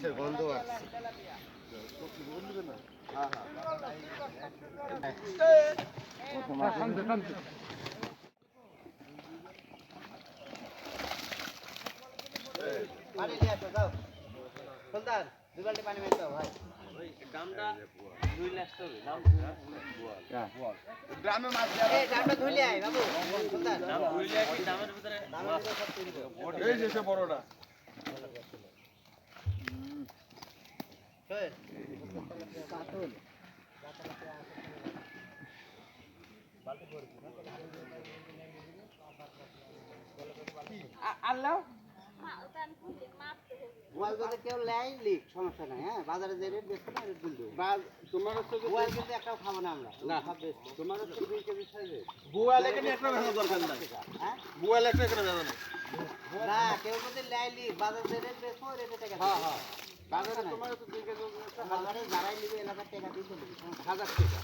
কিসের গন্ধ আসছে। পানি নিয়ে আসো যাও সুলতান দুই বালতি পানি মেরে ভাই এই ডাবটা ধুইলে যদি কেউ লেয় লিখ সমস্যা নাই হ্যাঁ? বাজারে যে রেট বেচতে না রেট বলবে তোমার হচ্ছে গোয়াল কিন্তু একটাও খাব না আমরা না তোমার হচ্ছে দুই কেজি সাইজে। বুয়াল এখানে একটা ভেজা দরকার নাই। হ্যাঁ? বুয়াল একটা এখানে ভেজা নাই। না কেউ যদি লেয় লিখ বাজারে যে রেট বেচবো রেটে টাকা হ্যাঁ হ্যাঁ। বাজারে। তোমার হচ্ছে দুই কেজি বাজারে যারাই নিবে এলাকার টাকা দিয়ে চলবে হাজার টাকা